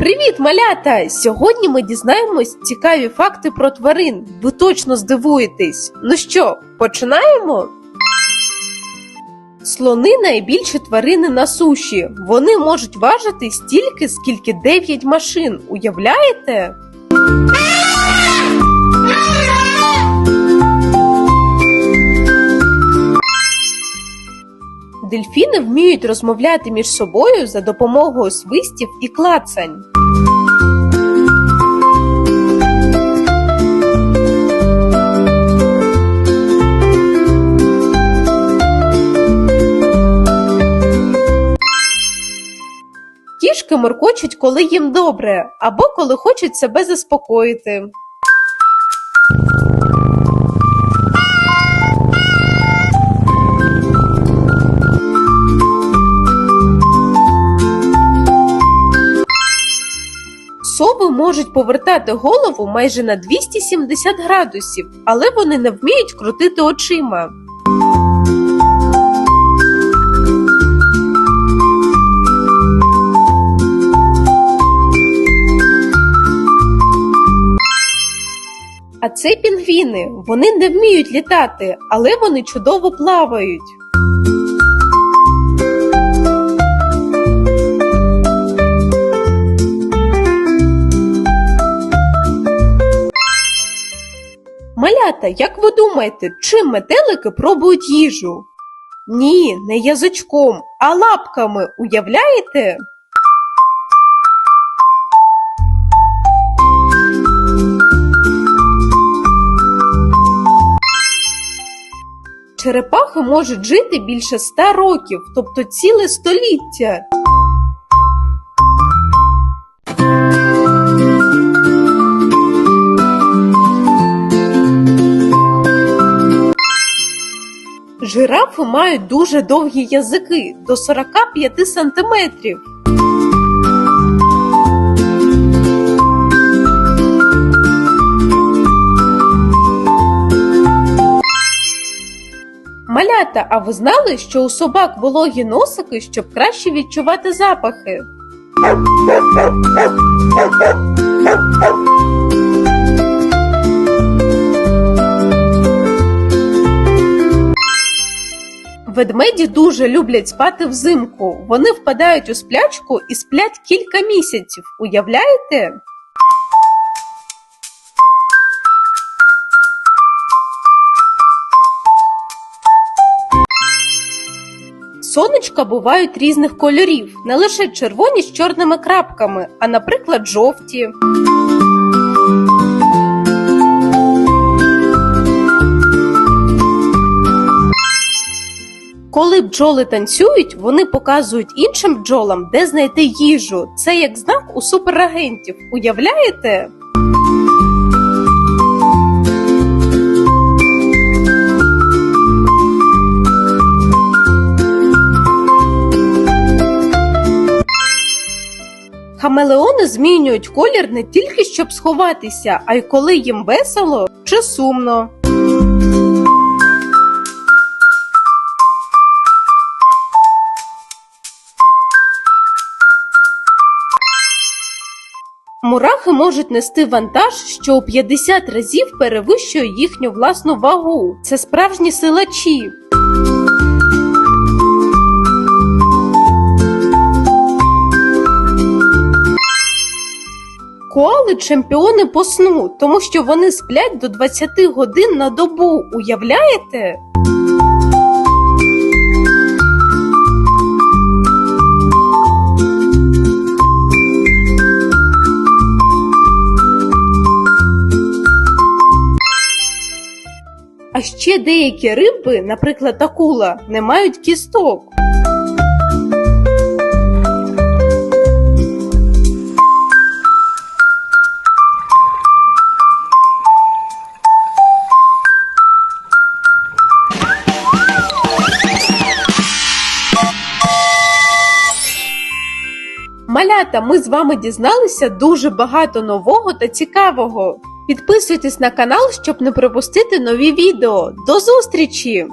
Привіт, малята! Сьогодні ми дізнаємось цікаві факти про тварин. Ви точно здивуєтесь. Ну що, починаємо? Слони найбільші тварини на суші. Вони можуть важити стільки, скільки 9 машин. Уявляєте? Дельфіни вміють розмовляти між собою за допомогою свистів і клацань. Кішки моркочуть, коли їм добре, або коли хочуть себе заспокоїти. Можуть повертати голову майже на 270 градусів, але вони не вміють крутити очима. А це пінгвіни. Вони не вміють літати, але вони чудово плавають. Малята, як ви думаєте, чим метелики пробують їжу? Ні, не язичком, а лапками. Уявляєте? Черепахи можуть жити більше ста років, тобто ціле століття. Жирафи мають дуже довгі язики до 45 сантиметрів. Малята, а ви знали, що у собак вологі носики, щоб краще відчувати запахи? Ведмеді дуже люблять спати взимку. Вони впадають у сплячку і сплять кілька місяців. Уявляєте? Сонечка бувають різних кольорів, не лише червоні з чорними крапками, а, наприклад, жовті. Коли бджоли танцюють, вони показують іншим бджолам, де знайти їжу. Це як знак у суперагентів. Уявляєте? Хамелеони змінюють колір не тільки щоб сховатися, а й коли їм весело чи сумно. Мурахи можуть нести вантаж, що у 50 разів перевищує їхню власну вагу. Це справжні силачі. Коали чемпіони по сну, тому що вони сплять до 20 годин на добу. Уявляєте? Ще деякі риби, наприклад, акула, не мають кісток. Малята, ми з вами дізналися дуже багато нового та цікавого. Підписуйтесь на канал, щоб не пропустити нові відео. До зустрічі!